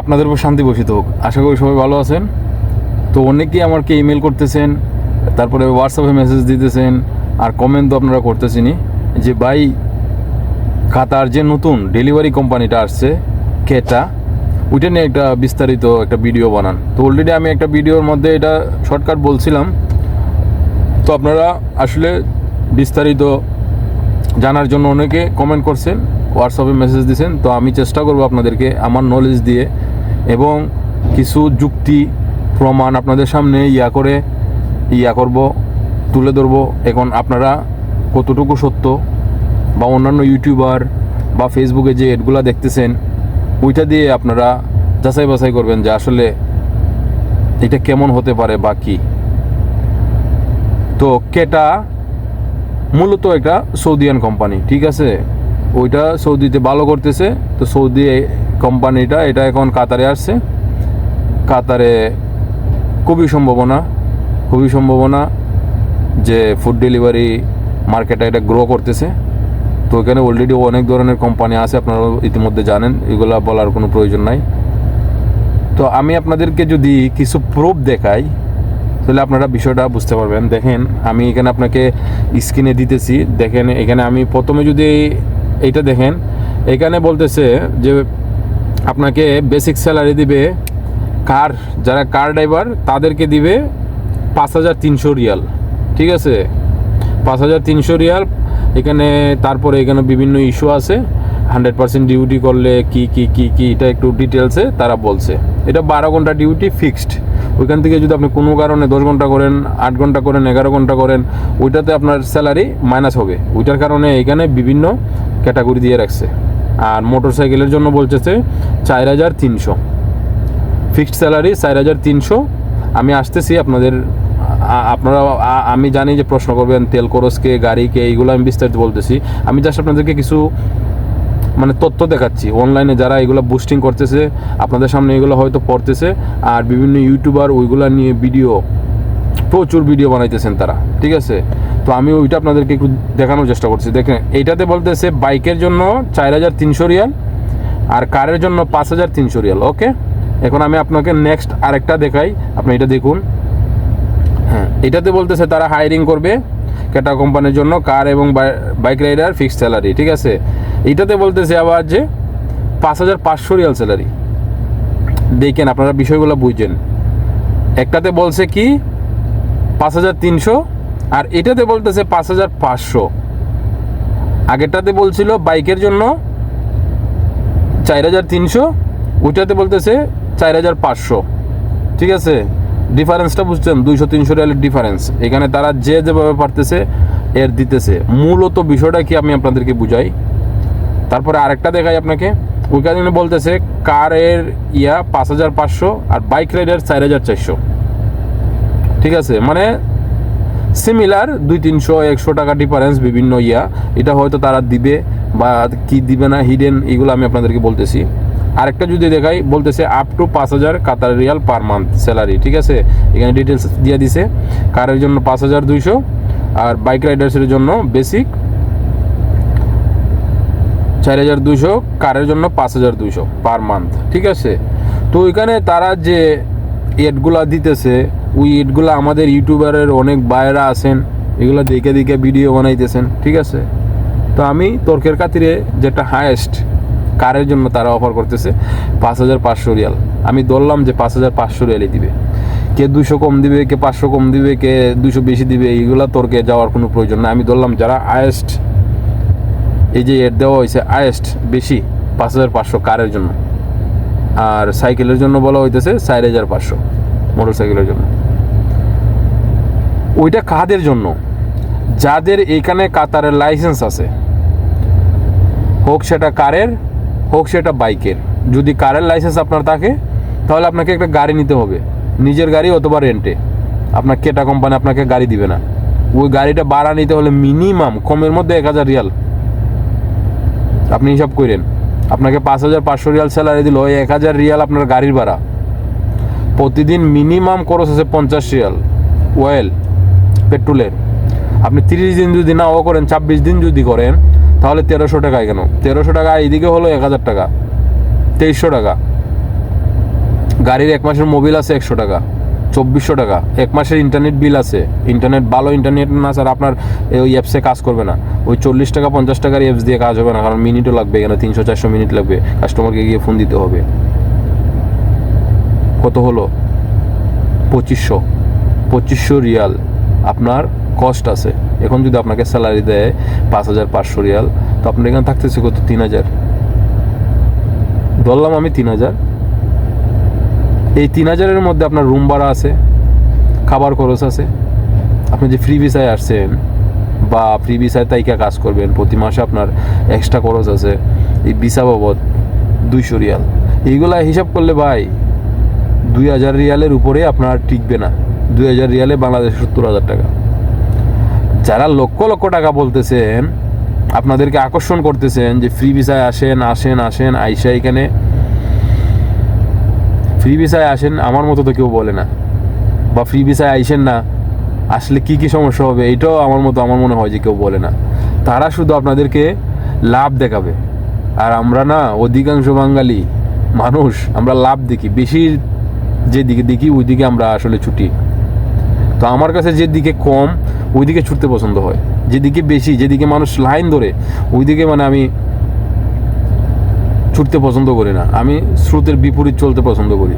আপনাদের উপর শান্তি বসিত হোক। আশা করি সবাই ভালো আছেন। তো অনেকেই আমাকে ইমেল করতেছেন, তারপরে হোয়াটসঅ্যাপে মেসেজ দিতেছেন, আর কমেন্ট তো আপনারা করতেছেনই যে, ভাই, কাতার যে নতুন ডেলিভারি কোম্পানিটা আসছে, কেটা, ওইটা নিয়ে একটা বিস্তারিত একটা ভিডিও বানান। তো অলরেডি আমি একটা ভিডিওর মধ্যে এটা শর্টকাট বলছিলাম। তো আপনারা আসলে বিস্তারিত জানার জন্য অনেকে কমেন্ট করছেন। হোয়াটসঅ্যাপে মেসেজ দিয়েছেন, তো আমি চেষ্টা করব আপনাদেরকে আমার নলেজ দিয়ে এবং কিছু যুক্তি, প্রমাণ আপনাদের সামনে ইয়া করে, ইয়া করব, তুলে ধরবো। এখন আপনারা কতটুকু সত্য বা অন্যান্য ইউটিউবার বা ফেসবুকে যে এডগুলো দেখতেছেন, ওইটা দিয়ে আপনারা যাচাই বাছাই করবেন যে আসলে এটা কেমন হতে পারে বা কী। তো কেটা মূলত একটা সৌদিয়ান কোম্পানি ঠিক আছে? ওইটা সৌদিতে ভালো করতেছে। তো সৌদি কোম্পানিটা এটা এখন কাতারে আসছে। কাতারে খুবই সম্ভাবনা খুবই সম্ভাবনা যে ফুড ডেলিভারি মার্কেটটা এটা গ্রো করতেছে। তো এখানে অলরেডি অনেক ধরনের কোম্পানি আছে, আপনারা ইতিমধ্যে জানেন, এগুলা বলার কোনো প্রয়োজন নাই। তো আমি আপনাদেরকে যদি কিছু প্রুফ দেখাই, তাহলে আপনারা বিষয়টা বুঝতে পারবেন। দেখেন, আমি এখানে আপনাকে স্ক্রিনে দিতেছি। দেখেন, এখানে আমি প্রথমে যদি এইটা দেখেন। এখানে বলতেছে যে আপনাকে বেসিক স্যালারি দিবে কার যারা কার ড্রাইভার তাদেরকে দিবে পাঁচ হাজার তিনশো রিয়াল। ঠিক আছে? পাঁচ হাজার তিনশো রিয়াল। এখানে তারপরে এখানে বিভিন্ন ইস্যু আছে। হান্ড্রেড পার্সেন্ট ডিউটি করলে কি কি কি কি, এটা একটু ডিটেলসে তারা বলছে। এটা বারো ঘণ্টা ডিউটি ফিক্সড ওইখান থেকে যদি আপনি কোনো কারণে দশ ঘণ্টা করেন, আট ঘণ্টা করেন, এগারো ঘণ্টা করেন, ওইটাতে আপনার স্যালারি মাইনাস হবে। ওইটার কারণে এখানে বিভিন্ন ক্যাটাগরি দিয়ে রাখছে। আর মোটর সাইকেলের জন্য বলতেছে চার হাজার তিনশো। ফিক্সড স্যালারি চার হাজার তিনশো। আমি আসতেছি আপনাদের আপনারা আমি জানি যে প্রশ্ন করবেন তেল খরচকে গাড়িকে এইগুলো আমি বিস্তারিত বলতেছি। আমি জাস্ট আপনাদেরকে কিছু মানে তথ্য দেখাচ্ছি। অনলাইনে যারা এগুলো বুস্টিং করতেছে, আপনাদের সামনে এগুলো হয়তো পড়তেছে। আর বিভিন্ন ইউটিউবার ওইগুলো নিয়ে ভিডিও প্রচুর ভিডিও বানাইতেছেন তারা। ঠিক আছে? তো আমি ওইটা আপনাদেরকে একটু দেখানোর চেষ্টা করছি দেখেন, এইটাতে বলতেছে বাইকের জন্য চার হাজার তিনশো রিয়াল আর কারের জন্য পাঁচ হাজার তিনশো রিয়াল, ওকে? এখন আমি আপনাকে নেক্সট আরেকটা দেখাই। আপনি এটা দেখুন। হ্যাঁ এটাতে বলতেছে তারা হায়ারিং করবে ক্যাটা কোম্পানির জন্য কার এবং বাইক রাইডার ফিক্সড স্যালারি ঠিক আছে? এটাতে বলতেছে আবার যে পাঁচ হাজার পাঁচশো রিয়াল স্যালারি দেখেন, আপনারা বিষয়গুলো বুঝছেন একটাতে বলছে কি? পাঁচ হাজার তিনশো আর এটাতে বলতেছে পাঁচ হাজার পাঁচশো। আগেরটাতে বলছিল বাইকের জন্য চার হাজার তিনশো, ওইটাতে বলতেছে চার হাজার পাঁচশো। ঠিক আছে? ডিফারেন্সটা বুঝছেন? দুইশো তিনশো রিয়ালের ডিফারেন্স। এখানে তারা যে যেভাবে পারতেছে এর দিতেছে। মূলত বিষয়টা কি আমি আপনাদেরকে বুঝাই। তারপরে আরেকটা দেখাই আপনাকে। ওইখানে বলতেছে কারের ইয়া পাঁচ হাজার পাঁচশো আর বাইক রাইডার চার হাজার চারশো। ঠিক আছে? মানে সিমিলার দুই তিনশো একশো টাকা ডিফারেন্স বিভিন্ন ইয়া। এটা হয়তো তারা দিবে বা কি দিবে না হিডেন এগুলো আমি আপনাদেরকে বলতেছি। আরেকটা যদি দেখাই, বলতেছে আপ টু পাঁচ হাজার Qatar riyal per month salary ঠিক আছে? এখানে ডিটেলস দিয়ে দিছে। কারের জন্য পাঁচ হাজার দুইশো, আর বাইক রাইডার্সের জন্য বেসিক চার হাজার দুইশো, কারের জন্য পাঁচ হাজার দুইশো পার মান্থ ঠিক আছে? তো ওইখানে তারা যে এডগুলা দিতেছে ওই এডগুলো আমাদের ইউটিউবারের অনেক বাইরা আছেন, এগুলো দেখে দেখে ভিডিও বানাইতেছেন, ঠিক আছে? তো আমি তর্কের খাতিরে যেটা হায়েস্ট কারের জন্য তারা অফার করতেছে, পাঁচ হাজার পাঁচশো রিয়াল। আমি ধরলাম যে পাঁচ হাজার পাঁচশো রিয়ালই দিবে। কে দুশো কম দিবে, কে পাঁচশো কম দিবে, কে দুশো বেশি দিবে এইগুলো তর্কে যাওয়ার কোনো প্রয়োজন না আমি ধরলাম যারা হায়েস্ট এই যে এড দেওয়া হয়েছে হায়েস্ট বেশি, পাঁচ হাজার পাঁচশো কারের জন্য। আর সাইকেলের জন্য বলা হইতেছে চার হাজার পাঁচশো মোটর সাইকেলের জন্য। ওইটা কাদের জন্য? যাদের এইখানে কাতারের লাইসেন্স আছে। হোক সেটা কারের, হোক সেটা বাইকের। যদি কারের লাইসেন্স আপনার থাকে, তাহলে আপনাকে একটা গাড়ি নিতে হবে। নিজের গাড়ি অথবা রেন্টে আপনার কেটা কোম্পানি আপনাকে গাড়ি দিবে না। ওই গাড়িটা ভাড়া নিতে হলে মিনিমাম কমের মধ্যে এক হাজার রিয়াল। আপনি হিসাব করেন। আপনাকে পাঁচ হাজার পাঁচশো রিয়াল স্যালারি দিল, ওই এক হাজার রিয়াল আপনার গাড়ির ভাড়া। প্রতিদিন মিনিমাম খরচ আছে পঞ্চাশ রিয়াল। অয়েল পেট্রোলের। আপনি তিরিশ দিন যদি নাও করেন, ছাব্বিশ দিন যদি করেন, তাহলে তেরোশো টাকায় কেন? তেরোশো টাকা এইদিকে হলো এক হাজার টাকা, তেইশশো টাকা। গাড়ির এক মাসের মোবিল আছে একশো টাকা, চব্বিশশো টাকা। এক মাসের ইন্টারনেট বিল আছে। ইন্টারনেট ভালো ইন্টারনেট না স্যার আপনার ওই অ্যাপসে কাজ করবে না। ওই চল্লিশ টাকা, পঞ্চাশ টাকার অ্যাপস দিয়ে কাজ হবে না, কারণ মিনিটও লাগবে এখানে, তিনশো, চারশো মিনিট লাগবে। কাস্টমারকে গিয়ে ফোন দিতে হবে। কত হলো? পঁচিশশো। পঁচিশশো রিয়াল। আপনার কস্ট আছে। এখন যদি আপনাকে স্যালারি দেয় পাঁচ হাজার পাঁচশো রিয়াল, তো আপনার এখানে থাকতেছে কত? তিন হাজার। ধরলাম আমি তিন হাজার। এই তিন হাজারের মধ্যে আপনার রুম ভাড়া আছে, খাবার খরচ আছে। আপনি যে ফ্রি ভিসায় আসছেন বা ফ্রি ভিসায় তাইকা কাজ করবেন, প্রতি মাসে আপনার এক্সট্রা খরচ আছে, এই ভিসা বাবদ দুইশো রিয়াল। এইগুলা হিসাব করলে ভাই দুই হাজার রিয়ালের উপরে আপনার টিকবে না। দুই হাজার রিয়ালে বাংলাদেশ সত্তর হাজার টাকা। যারা লক্ষ লক্ষ টাকা বলতেছেন, আপনাদেরকে আকর্ষণ করতেছেন যে ফ্রি ভিসায় আসেন আসেন আসেন, আইসা এখানে। ফ্রি ভিসায় আসেন, আমার মতো তো কেউ বলে না। বা ফ্রি ভিসায় আইসেন না, আসলে কি কি সমস্যা হবে এটাও আমার মতো, আমার মনে হয় যে কেউ বলে না। তারা শুধু আপনাদেরকে লাভ দেখাবে। আর আমরা না, অধিকাংশ বাঙালি মানুষ, আমরা লাভ দেখি। বেশি যে দিকে দেখি, ওই দিকে আমরা আসলে ছুটি। তো আমার কাছে যেদিকে কম ওইদিকে ছুটতে পছন্দ হয়। যেদিকে বেশি যেদিকে মানুষ লাইন ধরে ওইদিকে মানে আমি ছুটতে পছন্দ করি না। আমি স্রোতের বিপরীত চলতে পছন্দ করি।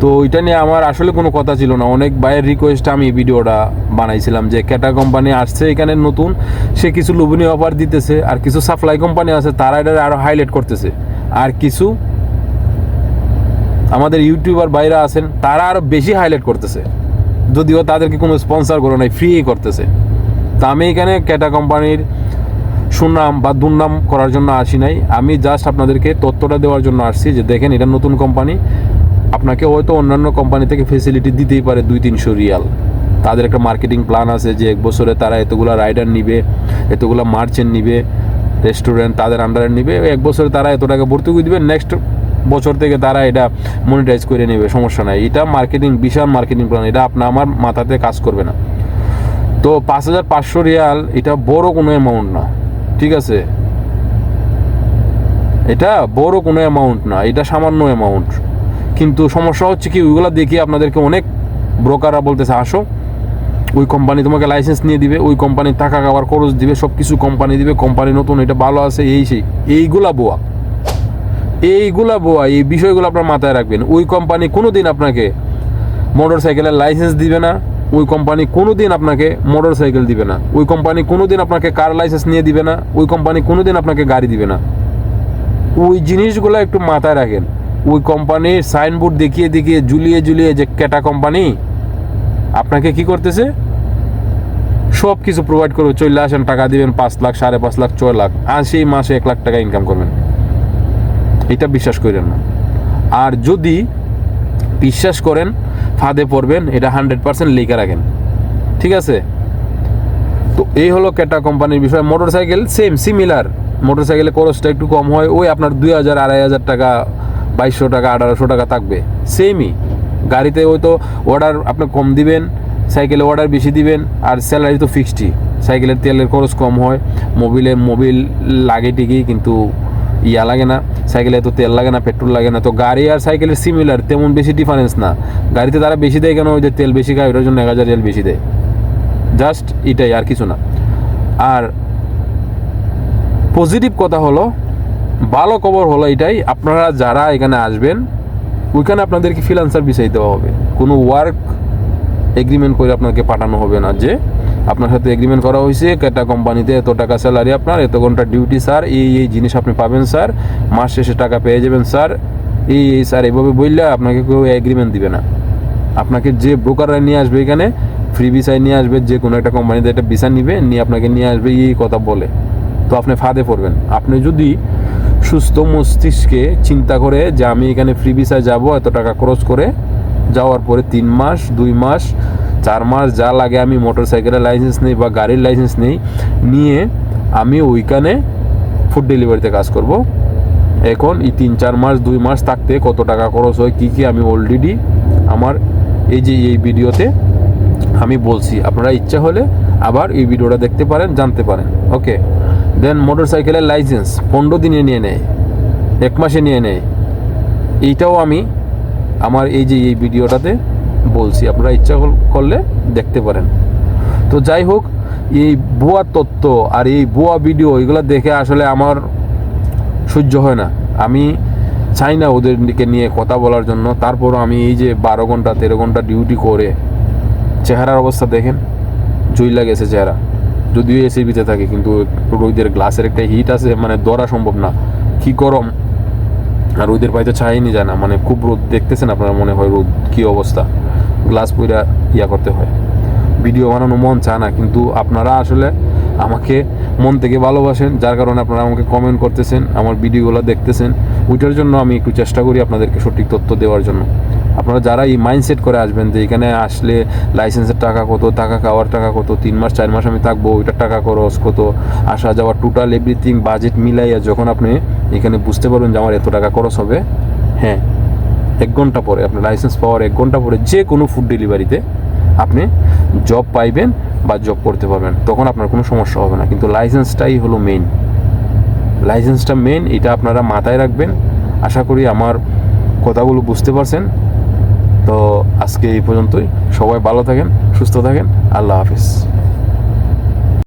তো ওইটা নিয়ে আমার আসলে কোনো কথা ছিল না। অনেক বাইরের রিকোয়েস্টে আমি ভিডিওটা বানাইছিলাম যে ক্যাটা কোম্পানি আসছে এখানে নতুন, সে কিছু লোভনীয় অফার দিতেছে আর কিছু সাপ্লাই কোম্পানি আছে, তারা এটা আরও হাইলাইট করতেছে। আর কিছু আমাদের ইউটিউবার বাইরে আছেন, তারা আরও বেশি হাইলাইট করতেছে। যদিও তাদেরকে কোনো স্পন্সর করে নাই ফ্রি করতেছে। তা আমি এখানে ক্যাটা কোম্পানির সুনাম বা দুর্নাম করার জন্য আসি নাই। আমি জাস্ট আপনাদেরকে তথ্যটা দেওয়ার জন্য আসছি যে দেখেন এটা নতুন কোম্পানি আপনাকে হয়তো অন্যান্য কোম্পানি থেকে ফেসিলিটি দিতেই পারে দুই তিনশো রিয়াল। তাদের একটা মার্কেটিং প্ল্যান আছে যে এক বছরে তারা এতগুলো রাইডার নিবে, এতগুলো মার্চেন্ট নিবে রেস্টুরেন্ট তাদের আন্ডারে নিবে, এক বছরে তারা এত টাকা ভর্তুকি দিবে নেক্সট বছর থেকে তারা এটা মনিটাইজ করে নেবে, সমস্যা নাই। এটা মার্কেটিং বিশাল মার্কেটিং প্ল্যান এটা আপনার আমার মাথাতে কাজ করবে না। তো পাঁচ হাজার পাঁচশো রিয়াল, এটা বড় কোনো অ্যামাউন্ট না, ঠিক আছে? এটা বড় কোনো অ্যামাউন্ট না, এটা সামান্য অ্যামাউন্ট কিন্তু সমস্যা হচ্ছে কি, ওইগুলো দেখি আপনাদেরকে অনেক ব্রোকাররা বলতেছে, আসো, ওই কোম্পানি তোমাকে লাইসেন্স নিয়ে দিবে, ওই কোম্পানি টাকা খাবার খরচ দিবে সব কিছু কোম্পানি দিবে কোম্পানি নতুন, এটা ভালো আছে, এই সেই। এইগুলা বোয়া। এইগুলা বোয়া, এই বিষয়গুলো আপনার মাথায় রাখবেন। ওই কোম্পানি কোনো দিন আপনাকে মোটর সাইকেলের লাইসেন্স দিবে না, ওই কোম্পানি কোনো দিন আপনাকে মোটর সাইকেল দিবে না, ওই কোম্পানি কোনো দিন আপনাকে কার লাইসেন্স নিয়ে দিবে না, ওই কোম্পানি কোনো দিন আপনাকে গাড়ি দিবে না। ওই জিনিসগুলো একটু মাথায় রাখেন। ওই কোম্পানির সাইনবোর্ড দেখিয়ে দেখিয়ে জুলিয়ে জুলিয়ে যে ক্যাটা কোম্পানি আপনাকে কি করতেছে? সব কিছু প্রোভাইড করবে চল্লিশ আসেন, টাকা দিবেন পাঁচ লাখ, সাড়ে পাঁচ লাখ, ছয় লাখ, আর সেই মাসে এক লাখ টাকা ইনকাম করবেন। এটা বিশ্বাস করেন না। আর যদি বিশ্বাস করেন, ফাঁদে পড়বেন, এটা হান্ড্রেড পার্সেন্ট লেখা রাখেন। ঠিক আছে? তো এই হলো ক্যাটা কোম্পানির বিষয়। Motor cycle same similar motor সাইকেলের খরচটা একটু কম হয়, ওই আপনার দুই হাজার, আড়াই হাজার টাকা, বাইশশো টাকা, আঠারোশো টাকা থাকবে। সেমই গাড়িতে ওই তো অর্ডার আপনি কম দিবেন, সাইকেলে অর্ডার বেশি দিবেন, আর স্যালারি তো ফিক্সডই সাইকেলের তেলের খরচ কম হয় মোবিলে মোবিল লাগে ঠিকই, কিন্তু ইয়া লাগে না। সাইকেলে তো তেল লাগে না, পেট্রোল লাগে না, তো গাড়ি আর সাইকেলের সিমিলার তেমন বেশি ডিফারেন্স না। গাড়িতে তারা বেশি দেয় কেন? ওই যে তেল বেশি খায়, ওটার জন্য এক হাজার রিয়াল বেশি দেয়। জাস্ট এটাই, আর কিছু না। আর পজিটিভ কথা হলো, ভালো খবর হলো এটাই, আপনারা যারা এখানে আসবেন, ওইখানে আপনাদেরকে ফ্রিলান্সার বিষয় দেওয়া হবে। কোনো ওয়ার্ক এগ্রিমেন্ট করে আপনাকে পাঠানো হবে না যে আপনার সাথে এগ্রিমেন্ট করা হয়েছে একটা কোম্পানিতে এত টাকা স্যালারি আপনার, এত ঘণ্টা ডিউটি স্যার এই এই জিনিস আপনি পাবেন স্যার মাস শেষে টাকা পেয়ে যাবেন স্যার এই এই স্যার এইভাবে বললে আপনাকে কেউ এগ্রিমেন্ট দিবে না। আপনাকে যে ব্রোকাররা নিয়ে আসবে এখানে ফ্রি ভিসায় নিয়ে আসবে, যে কোনো একটা কোম্পানিতে একটা ভিসা নিবে, নিয়ে আপনাকে নিয়ে আসবে, এই কথা বলে। তো আপনি ফাঁদে পড়বেন। আপনি যদি সুস্থ মস্তিষ্কে চিন্তা করে যে আমি এখানে ফ্রি ভিসায় যাব, এত টাকা খরচ করে, যাওয়ার পরে তিন মাস, দুই মাস চার মাস যা লাগে আমি মোটর সাইকেলের লাইসেন্স নেই বা গাড়ির লাইসেন্স নেই, নিয়ে আমি ওইখানে ফুড ডেলিভারিতে কাজ করব। এখন এই তিন চার মাস, দুই মাস থাকতে কত টাকা খরচ হয়, কী কী আমি অলরেডি আমার এই যে এই ভিডিওতে আমি বলছি। আপনারা ইচ্ছা হলে আবার এই ভিডিওটা দেখতে পারেন, জানতে পারেন। ওকে দেন মোটর সাইকেলের লাইসেন্স পনেরো দিনে নিয়ে নেয়, এক মাসে নিয়ে নেয়। এইটাও আমি আমার এই যে এই ভিডিওটাতে বলছি, আপনারা ইচ্ছা করলে দেখতে পারেন। তো যাই হোক, এই ভুয়া তত্ত্ব আর এই ভুয়া ভিডিও, এগুলো দেখে আসলে আমার সহ্য হয় না। আমি চাই না ওদেরকে নিয়ে কথা বলার জন্য। তারপরও আমি এই যে বারো ঘণ্টা, তেরো ঘণ্টা ডিউটি করে, চেহারার অবস্থা দেখেন জুইলা গেছে চেহারা। যদিও এসির ভিতরে থাকে, কিন্তু রোদের গ্লাসের একটা হিট আছে মানে ধরা সম্ভব না। কি গরম। আর রোদের পাইতে ছাইনি যায় না মানে খুব রোদ দেখতেছেন আপনারা, মনে হয় রোদ, কি অবস্থা? গ্লাস পুইরা ইয়া করতে হয়। ভিডিও বানানো মন চায় না, কিন্তু আপনারা আসলে আমাকে মন থেকে ভালোবাসেন, যার কারণে আপনারা আমাকে কমেন্ট করতেছেন, আমার ভিডিওগুলো দেখতেছেন। ওইটার জন্য আমি একটু চেষ্টা করি আপনাদেরকে সঠিক তথ্য দেওয়ার জন্য। আপনারা যারা এই মাইন্ডসেট করে আসবেন যে এখানে আসলে লাইসেন্সের টাকা কত, টাকা খাওয়ার টাকা কত, তিন মাস, চার মাস আমি থাকব, ওইটার টাকা খরচ কত, আসা যাওয়া টোটাল এভরিথিং বাজেট মিলাইয়া যখন আপনি এখানে বুঝতে পারবেন যে আমার এত টাকা খরচ হবে হ্যাঁ। এক ঘণ্টা পরে, আপনার লাইসেন্স পাওয়ার এক ঘণ্টা পরে যে কোনো ফুড ডেলিভারিতে আপনি জব পাইবেন বা জব করতে পারবেন। তখন আপনার কোনো সমস্যা হবে না। কিন্তু লাইসেন্সটাই হলো মেইন লাইসেন্সটা মেইন এটা আপনারা মাথায় রাখবেন। আশা করি আমার কথাগুলো বুঝতে পারছেন। তো আজকে এই পর্যন্তই। সবাই ভালো থাকেন, সুস্থ থাকেন। আল্লাহ হাফিজ।